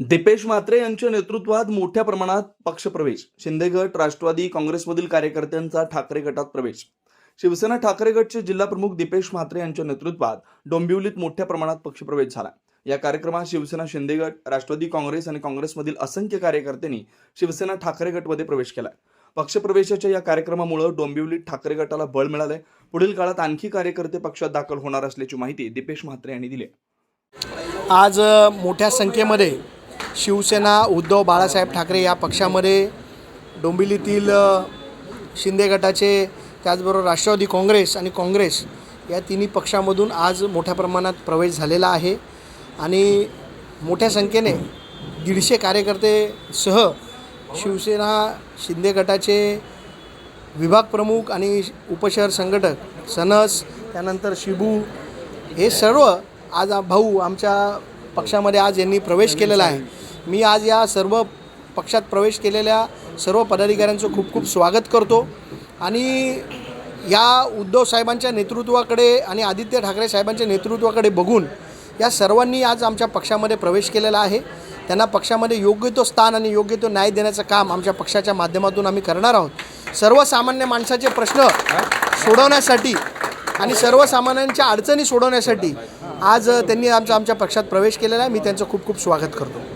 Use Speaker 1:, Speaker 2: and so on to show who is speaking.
Speaker 1: दिपेश म्हात्रे यांच्या नेतृत्वात मोठ्या प्रमाणात पक्षप्रवेश. शिंदे गट राष्ट्रवादी काँग्रेसमधील कार्यकर्त्यांचा ठाकरे गटात प्रवेश. शिवसेना ठाकरे गटचे जिल्हा प्रमुख दिपेश म्हात्रे यांच्या नेतृत्वात डोंबिवलीत मोठ्या प्रमाणात पक्षप्रवेश झाला. या कार्यक्रमात शिवसेना शिंदे गट राष्ट्रवादी काँग्रेस आणि काँग्रेसमधील असंख्य कार्यकर्त्यांनी शिवसेना ठाकरे गटमध्ये प्रवेश केला. पक्षप्रवेशाच्या या कार्यक्रमामुळे डोंबिवलीत ठाकरे गटाला बळ मिळालंय. पुढील काळात आणखी कार्यकर्ते पक्षात दाखल होणार असल्याची माहिती दिपेश म्हात्रे यांनी दिली
Speaker 2: आज मोठ्या संख्येमध्ये शिवसेना उद्धव बाळासाहेब ठाकरे या पक्षामध्ये डोंबिवलीतील शिंदे गटाचे त्याचबरोबर राष्ट्रवादी काँग्रेस आणि काँग्रेस या तिन्ही पक्षामधून आज मोठ्या प्रमाणात प्रवेश झालेला आहे. आणि मोठ्या संख्येने दीडशे कार्यकर्तेसह शिवसेना शिंदे गटाचे विभाग प्रमुख आणि उपशहर संघटक सनस त्यानंतर शिबू हे सर्व आज भाऊ आमच्या पक्षामध्ये आज यांनी प्रवेश केलेला आहे. मी आज या सर्व पक्षात प्रवेश केलेल्या सर्व पदाधिकाऱ्यांचं खूप खूप स्वागत करतो. आणि या उद्धव साहेबांच्या नेतृत्वाकडे आणि आदित्य ठाकरे साहेबांच्या नेतृत्वाकडे बघून या सर्वांनी आज आमच्या पक्षामध्ये प्रवेश केलेला आहे. त्यांना पक्षामध्ये योग्य तो स्थान आणि योग्य तो न्याय देण्याचं काम आमच्या पक्षाच्या माध्यमातून आम्ही करणार आहोत. सर्वसामान्य माणसाचे प्रश्न सोडवण्यासाठी आणि सर्वसामान्यांच्या अडचणी सोडवण्यासाठी आज त्यांनी आमच्या आमच्या पक्षात प्रवेश केलेला आहे. मी त्यांचं खूप खूप स्वागत करतो.